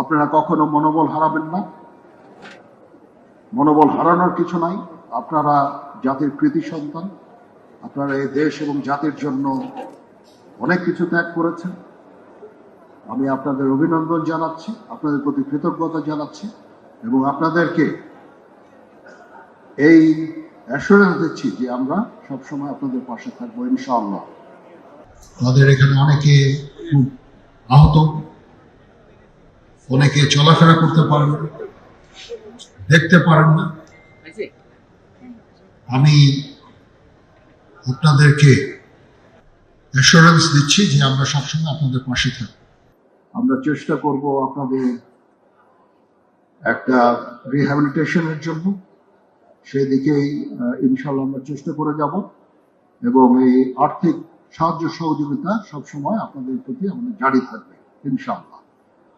আপনারা কখনো মনোবল হারাবেন না। মনোবল হারানোর কিছু নাই। আপনারা জাতির কৃতি সন্তান। আপনারা এই দেশ এবং জাতির জন্য অনেক কিছু ত্যাগ করেছেন। আমি আপনাদের অভিনন্দন জানাচ্ছি, আপনাদের প্রতি কৃতজ্ঞতা জানাচ্ছি এবং আপনাদেরকে এই অ্যাসুরেন্স দিচ্ছি যে আমরা সবসময় আপনাদের পাশে থাকব, ইনশাআল্লাহ। আমাদের এখানে অনেকে খুব আহত। অনেকে চলাফেরা করতে পারেন না, দেখতে পারেন না। আমি আপনাদেরকে অ্যাসুরেন্স দিচ্ছি যে আমরা সবসময় আপনাদের পাশে থাকব। আমরা চেষ্টা করব আপনাদের একটা রিহ্যাবিলিটেশনের জন্য। সেদিকেই ইনশাল্লাহ আমরা চেষ্টা করে যাব এবং এই আর্থিক সাহায্য সহযোগিতা সবসময় আপনাদের প্রতি আমাদের জারি থাকবে ইনশাল্লাহ